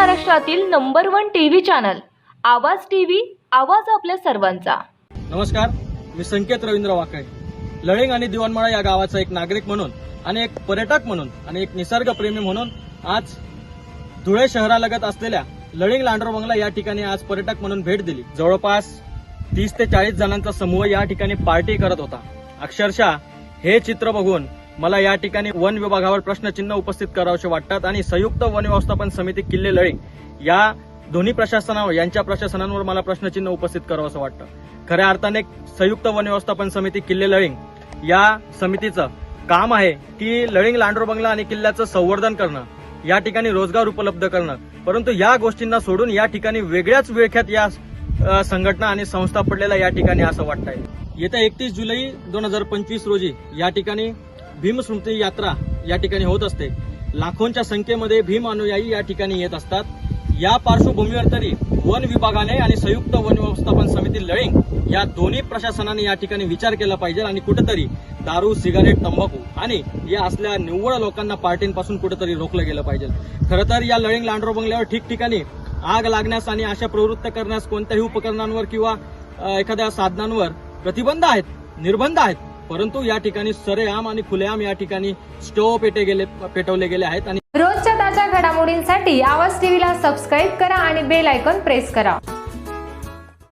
महाराष्ट्रातील number one TV channel Awaaz TV Awaaz आपल्या सर्वांचा. नमस्कार मी संकेत रवींद्र वाकळे. लळिंग आणि दिवाणमाळा या गावाचा एक नागरिक म्हणून आणि एक पर्यटक म्हणून आणि एक निसर्गप्रेमी म्हणून आज धुळे शहरालगत असलेल्या लळिंग लांडरबंगला या ठिकाणी आज पर्यटक म्हणून भेट दिली. जवळपास तीस ते चाळीस जणांचा समूह या ठिकाणी पार्टी करत होता. अक्षरशः हे चित्र बघून मला या ठिकाणी वन विभागावर प्रश्नचिन्ह उपस्थित करावसे वाटतात आणि संयुक्त वन व्यवस्थापन समिती किल्ले लळिंग या दोन्ही प्रशासनावर यांच्या प्रशासनांवर मला प्रश्नचिन्ह उपस्थित करावं असं वाटतं. खऱ्या अर्थाने संयुक्त वन व्यवस्थापन समिती किल्ले लळिंग या समितीचं काम आहे की लळिंग लांडोर बंगला आणि किल्ल्याचं संवर्धन करणं या ठिकाणी रोजगार उपलब्ध करणं. परंतु या गोष्टींना सोडून या ठिकाणी वेगळ्याच विळख्यात या संघटना आणि संस्था पडलेल्या या ठिकाणी असं वाटतंय. येत्या एकतीस जुलै दोन हजार पंचवीस रोजी या ठिकाणी भीमस्मृती यात्रा या ठिकाणी होत असते. लाखोंच्या संख्येमध्ये भीम अनुयायी या ठिकाणी येत असतात. या पार्श्वभूमीवर तरी वन विभागाने आणि संयुक्त वन व्यवस्थापन समिती लळिंग या दोन्ही प्रशासनाने या ठिकाणी विचार केला पाहिजे आणि कुठेतरी दारू सिगारेट तंबाखू आणि या असल्या निव्वळ लोकांना पार्टींपासून कुठेतरी रोखलं गेलं पाहिजे. खरं तर या लळिंग लांडरो बंगल्यावर ठिकठिकाणी आग लागण्यास आणि अशा प्रवृत्त करण्यास कोणत्याही उपकरणांवर किंवा एखाद्या साधनांवर प्रतिबंध आहेत निर्बंध आहेत. परंतु या ठिकाणी सरेआम आणि खुलेआम या ठिकाणी स्टोव पेटे गेले पेटवले गेले आहेत आणि रोजच्या ताज्या घडामोडींसाठी आवाज टीव्हीला सबस्क्राईब करा आणि बेल आयकॉन प्रेस करा.